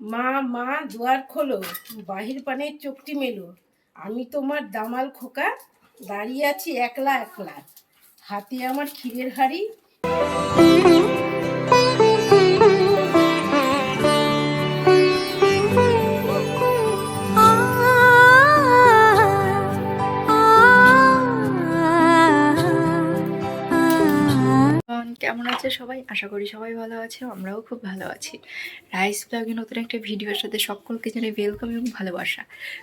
মা মা, দুয়ার খোলো, বাহির পানের চোখটি মেলো। আমি তোমার দামাল খোকা, দাঁড়িয়ে আছি একলা একলা। হাতে আমার ক্ষীরের হাড়ি কেমন আছে সবাই? আশা করি সবাই ভালো আছে আমরাও খুব ভালো আছি। রাইস ব্লগে নতুন একটা ভিডিওর সাথে সকলকে জানাই ওয়েলকাম এবং ভালোবাসা।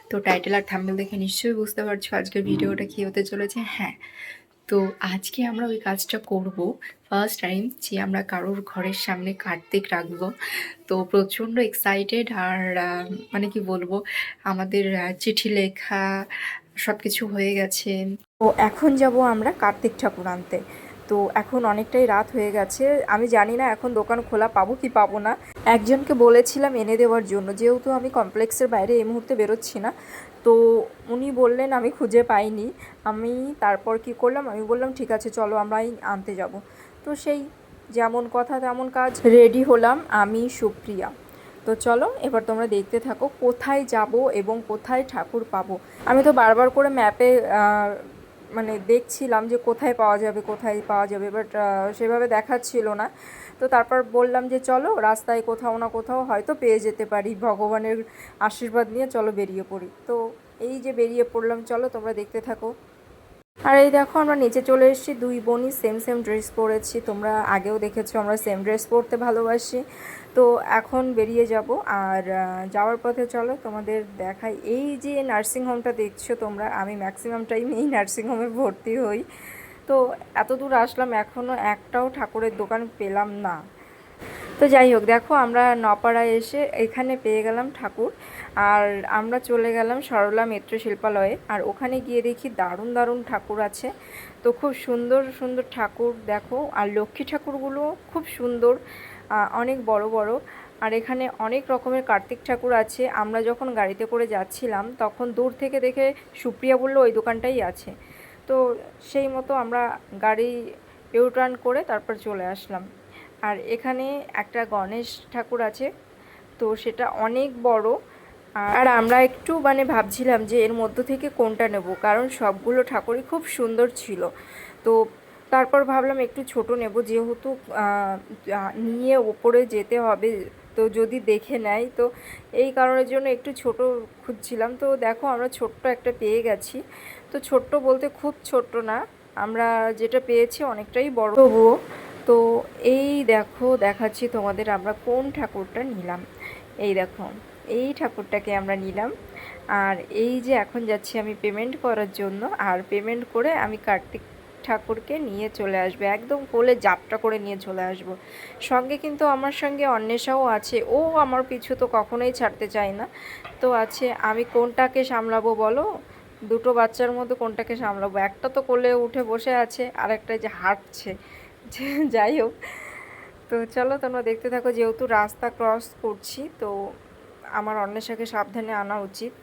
তো টাইটেল আর থাম্বেল দেখে নিশ্চয়ই বুঝতে পারছ আজকের ভিডিওটা কী হতে চলেছে? হ্যাঁ। তো আজকে আমরা ওই কাজটা করব। ফার্স্ট টাইম যে আমরা কারোর ঘরের সামনে কার্তিক রাখব। তো প্রচণ্ড এক্সাইটেড আর মানে কি বলব আমাদের চিঠি লেখা সব কিছু হয়ে গেছে। তো এখন যাব আমরা কার্তিক ঠাকুর আনতে। তো এখন অনেকটাই রাত হয়ে গেছে। আমি জানি না এখন দোকান খোলা পাবো কি পাবো না। একজনকে বলেছিলাম এনে দেওয়ার জন্য, যেহেতু আমি কমপ্লেক্সের বাইরে এই মুহূর্তে বেরোচ্ছি না। তো উনি বললেন, আমি খুঁজে পাইনি। আমি তারপর কি করলাম? আমি বললাম, ঠিক আছে, চলো আমরাই আনতে যাব। তো সেই যেমন কথা তেমন কাজ, রেডি হলাম আমি, সুপ্রিয়া। তো চলো, এবার তোমরা দেখতে থাকো কোথায় যাব এবং কোথায় ঠাকুর পাবো। আমি তো বারবার করে ম্যাপে মানে দেখছিলাম যে কোথায় পাওয়া যাবে, কোথায় পাওয়া যাবে বাট সেভাবে দেখাচ্ছিল না। তো তারপর বললাম যে চলো, রাস্তায় কোথাও না কোথাও হয়তো পেয়ে যেতে পারি, ভগবানের আশীর্বাদ নিয়ে চলো বেরিয়ে পড়ি। তো এই যে বেরিয়ে পড়লাম, চলো তোমরা দেখতে থাকো। আর এই দেখো, আমরা নিচে চলে এসেছি। দুই বোনই সেম সেম ড্রেস পরেছি। তোমরা আগেও দেখেছ, আমরা সেম ড্রেস পরতে ভালোবাসি। তো এখন বেরিয়ে যাব। আর যাওয়ার পথে চলো, তোমাদের দেখাই। এই যে নার্সিং হোমটা দেখছ তোমরা, আমি ম্যাক্সিমাম টাইম এই নার্সিং হোমে ভর্তি হই। তো এত দূর আসলাম এখনও একটাও ঠাকুরের দোকান পেলাম না। তো যাই হোক, দেখো আমরা নপাড়ায় এসে এখানে পেয়ে গেলাম ঠাকুর। আর আমরা চলে গেলাম সরলা মেট্রো শিল্পালয়ে, আর ওখানে গিয়ে দেখি দারুণ দারুণ ঠাকুর আছে। তো খুব সুন্দর সুন্দর ঠাকুর দেখো, আর লক্ষ্মী ঠাকুরগুলো খুব সুন্দর অনেক বড় বড়। আর এখানে অনেক রকমের কার্তিক ঠাকুর আছে। আমরা যখন গাড়িতে করে যাচ্ছিলাম, তখন দূর থেকে দেখে সুপ্রিয়া বলল ওই দোকানটাই আছে। তো সেই মতো আমরা গাড়ি ইউটার্ন করে তারপর চলে আসলাম। আর এখানে একটা গণেশ ঠাকুর আছে, তো সেটা অনেক বড়। আর আমরা একটু মানে ভাবছিলাম যে এর মধ্য থেকে কোনটা নেব, কারণ সবগুলো ঠাকুরই খুব সুন্দর ছিল। তো তারপর ভাবলাম একটু ছোট নেব, যেহেতু নিয়ে ওপরে যেতে হবে, তো যদি দেখে নেয়, তো এই কারণের জন্য একটু ছোট খুঁজছিলাম। তো দেখো আমরা ছোট্ট একটা পেয়ে গেছি। তো ছোট্ট বলতে খুব ছোট্ট না, আমরা যেটা পেয়েছি অনেকটাই বড়। তবুও তো এই দেখো, দেখাচ্ছি তোমাদের আমরা কোন ঠাকুরটা নিলাম। এই দেখো। এই ঠাকুরটাকে আমরা নিলাম। আর এই যে এখন যাচ্ছি আমি পেমেন্ট করার জন্য, আর পেমেন্ট করে আমি কার্তিক ঠাকুরকে নিয়ে চলে আসবে। একদম কোলে জাপটা করে নিয়ে চলে আসব। সঙ্গে কিন্তু আমার সঙ্গে অন্বেষাও আছে। ও আমার পিছু তো কখনোই ছাড়তে চায় না। তো আছে, আমি কোনটাকে সামলাবো বলো? দুটো বাচ্চার মধ্যে কোনটাকে সামলাবো? একটা তো কোলে উঠে বসে আছে, আর একটা যে হাঁটছে। যে- যাই হোক। তো চলো তোমরা দেখতে থাকো, যেহেতু রাস্তা ক্রস করছি, তো আমার অন্বেষাকে সাবধানে আনা উচিত।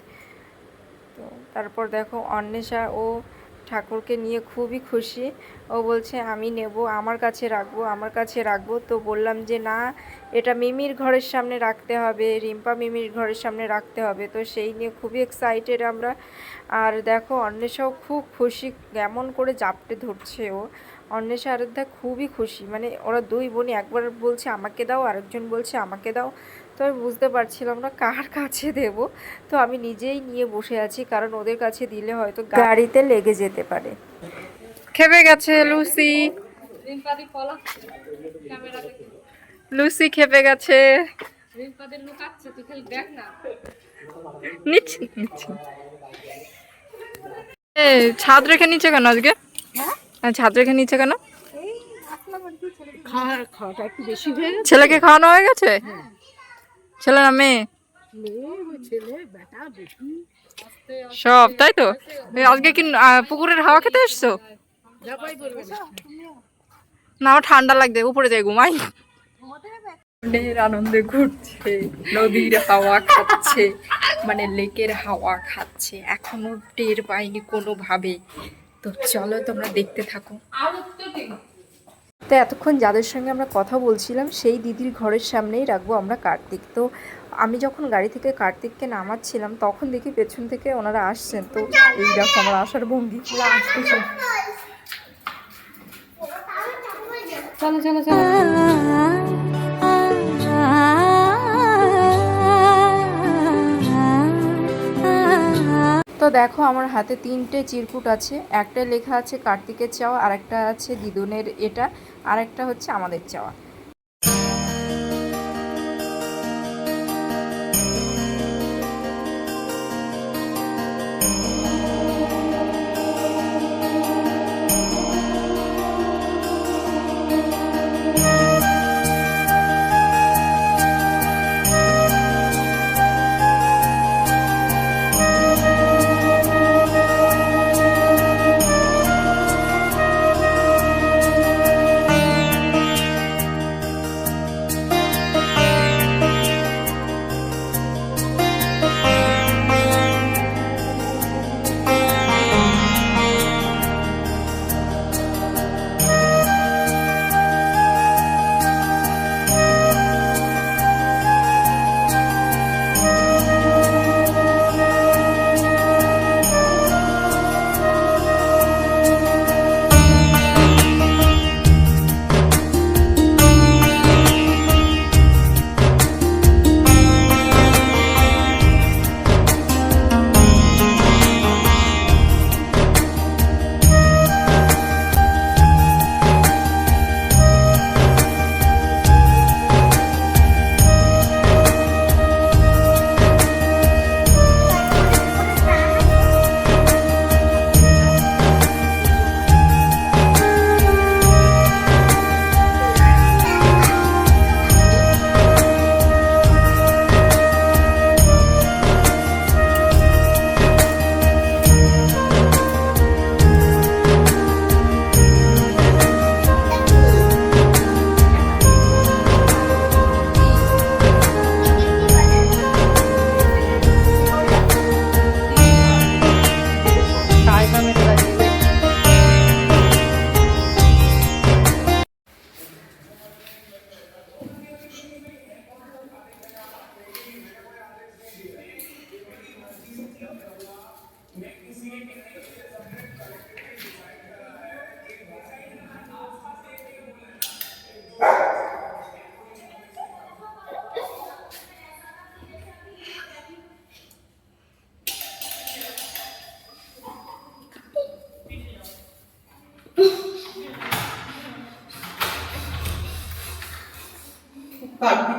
তো তারপর দেখো, অন্বেষা ও ঠাকুরকে নিয়ে খুবই খুশি। ও বলছে, আমি নেব, আমার কাছে রাখব, আমার কাছে রাখব। তো বললাম যে, না, এটা মিমির ঘরের সামনে রাখতে হবে, রিম্পা মিমির ঘরের সামনে রাখতে হবে। তো সেই নিয়ে খুবই এক্সাইটেড আমরা। আর দেখো, অন্বেষাও খুব খুশি, কেমন করে জাপটে ধরছে ও। অন্বেষা আরাধ্যা খুবই খুশি মানে ওরা দুই বোনই, একবার বলছে, আমাকে দাও, আরেকজন বলছে, আমাকে দাও। তো আমি বুঝতে পারছিলাম না কার কাছে দেব। তো আমি নিজেই নিয়ে বসে আছি কারণ ওদের কাছে দিলে হয়তো গাড়িতে লেগে যেতে পারে। খেপে গেছে লুসি। লুসি খেপে গেছে। নিচ্ছি নিচ্ছি। ছাদ রেখে নিচে কেন আজকে? হ্যাঁ, ছাদ রেখে নিচে কেন? খাওয়া বেশি ছেলেকে খাওয়ানো হয়ে গেছে? ছেলে না মেয়ে? সব, তাই তো? আজকে কি পুকুরের হাওয়া খেতে এসছো? না, আমার ঠান্ডা লাগবে, উপরে যাই, ঘুমাই। মনের আনন্দে ঘুরছে, নদীর হাওয়া খাচ্ছে মানে লেকের হাওয়া খাচ্ছে, এখনও টের পাইনি কোনোভাবে। তো চলো তোমরা দেখতে থাকো। তো এতক্ষণ যাদের সঙ্গে আমরা কথা বলছিলাম সেই দিদির ঘরের সামনেই রাখব আমরা কার্তিক। তো আমি যখন গাড়ি থেকে কার্তিককে নামাচ্ছিলাম তখন দেখি পেছন থেকে ওনারা আসছেন। তো এই দেখো আমার আসার ভঙ্গি। ওরা আসতেছে। চলো চলো চলো। তো দেখো আমার হাতে তিনটে চিরকুট আছে। একটা লেখা আছে কার্তিকের চাওয়া আর একটা আছে দিদুনের এটা। আর একটা হচ্ছে আমাদের চাওয়া।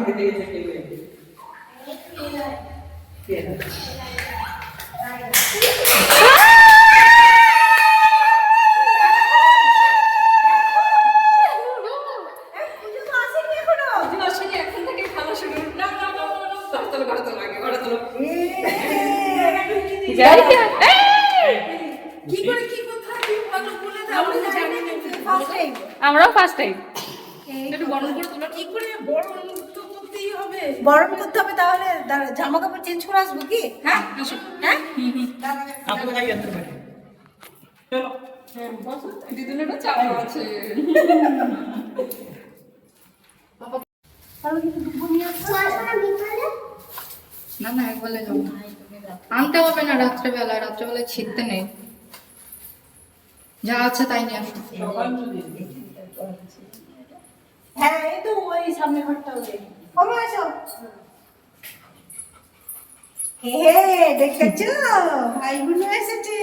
কি বরণ করতে হবে তাহলে জামা কাপড় চেঞ্জ করে আসব কি? হ্যাঁ? হ্যাঁ? আছে। না না একবেলা যাব। আনতে হবে না রাত্রেবেলা রাত্রেবেলায় ছিটতে নেই। যা আছে তাই নিয়ে আসো। হ্যাঁ এই তো ওই সামনে ঘরটা ওই। কবে আসো। হে দেখেছ? ভাই বোন এসেছে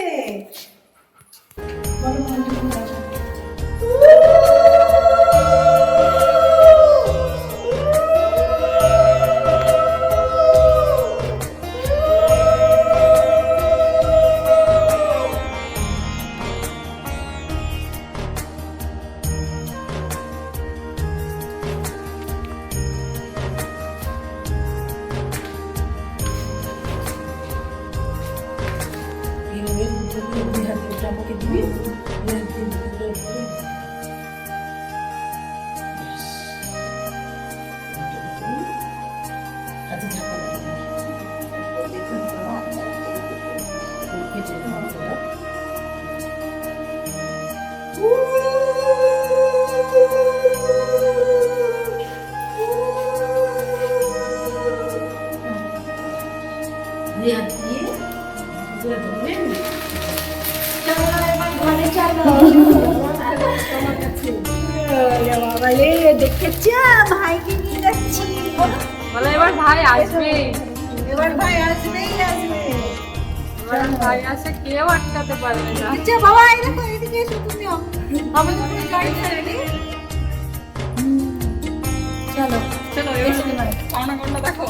দেখেছ ভাইকে নিয়ে যাচ্ছি। বলে এবার ভাই আসবে। এবার ভাই আসবেই আসবে। ভাই আসে কেউ আটকাতে পারবে না। আচ্ছা বাবা এই দেখো এদিকে এসো তুমিও আমাদের ওখানে গাড়ি ছেড়ে চলো চলো এবার পাওনা কোনটা দেখো।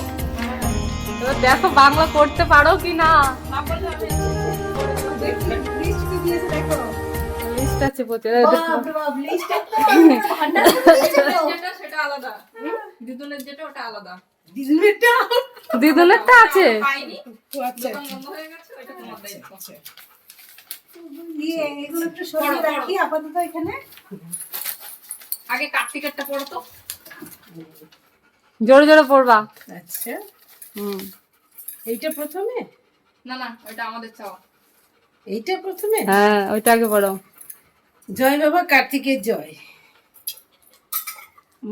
এবার দেখো বাংলা করতে পারো কি না দেখো লিস্ট আছে সেটা আলাদা। দিদুনের যেটা ওটা আলাদা। দিদুনেরটা দিদুনেরটা আছে। আচ্ছা হয়ে এগুলো একটু রাখি আপাতত এখানে। আগে কার্তিকেরটা পড়ো তো। জোরে জোরে পড়বা। আচ্ছা। হুম। এইটা প্রথমে? না না ওইটা আমাদের চাওয়া। এইটা প্রথমে? হ্যাঁ ওইটা আগে পড়ো। জয় বাবা কার্তিকের জয়।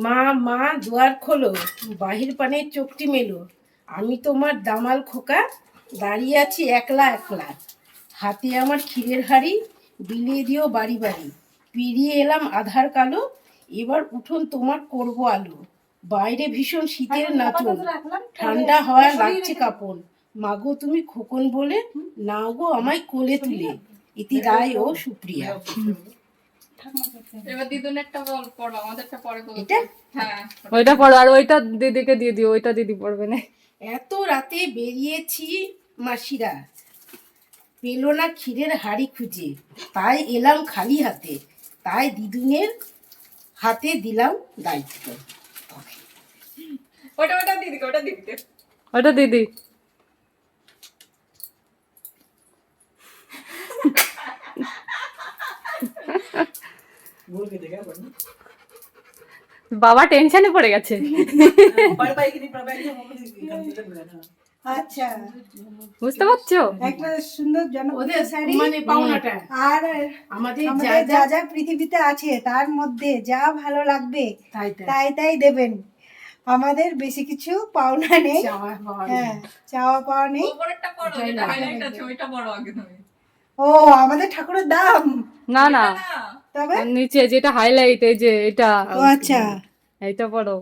মা মা দুয়ার খোলো বাহির পানের চোখটি মেলো। আমি তোমার দামাল খোকা দাঁড়িয়ে আছি একলা একলা। হাতে আমার ক্ষীরের হাড়ি বিলিয়ে দিও বাড়ি বাড়ি। পেরিয়ে এলাম আধার কালো এবার উঠোন তোমার করব আলো। বাইরে ভীষণ শীতের নাচন। ঠান্ডা হওয়া লাগছে কাপড় মাগো তুমি খোকন বলে নাও গো আমায় কোলে তুলে। ইতি রায় ও সুপ্রিয়া। এবার দিদুনেরটা বল পড়ো আমাদেরটা পরে বলব এটা? হ্যাঁ। ওইটা পড়ো আর ওইটা দিদিকে দিয়ে দিও ওইটা দিদি পড়বে না। এত রাতে বেরিয়েছি মাসিরা। পেল না ক্ষীরের হাড়ি খুঁজে। তাই এলাম খালি হাতে। তাই দিদুনের হাতে দিলাম দায়িত্ব। ওটা ওটা দিদিকে ওটা দিদিকে। ওটা দিদি। বাবা টেনশনে পড়ে গেছে। আচ্ছা। বুঝতে পারছ? একটা সুন্দর জনপ্রিয় শাড়ি মানে পাওনাটা। আর আমাদের যা যা পৃথিবীতে আছে তার মধ্যে যা ভালো লাগবে তাই তাই। দেবেন। আমাদের বেশি কিছু পাওনা নেই। চাওয়া পাওয়া নেই। হ্যাঁ চাওয়া পাওয়া নেই। ও আমাদের ঠাকুরের দাম। না না। তবে? নিচে যেটা হাইলাইট এই যে এটা। ও আচ্ছা। এইটা পড়ো।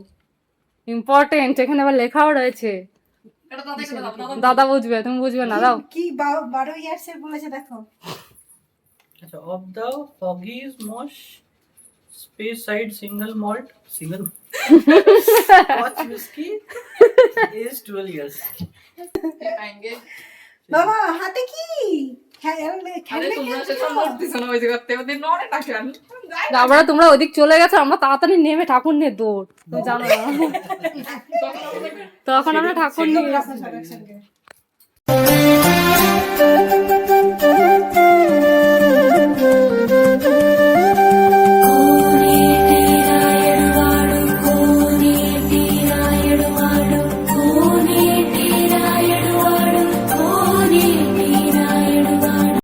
ইম্পর্টেন্ট এখানে আবার লেখাও রয়েছে। দাদা বুঝবে তুমি বুঝবে না দাও। কি বারো ইয়ার্স এর বলেছে দেখো। আচ্ছা of the foggies most space side single malt single Scotch whiskey is 12 years. বাবা হাতে কি? আমরা তোমরা ওদিক চলে গেছো আমরা তাড়াতাড়ি নেমে ঠাকুর নিয়ে দৌড় তুমি জানো না তখন আমরা ঠাকুর নিয়ে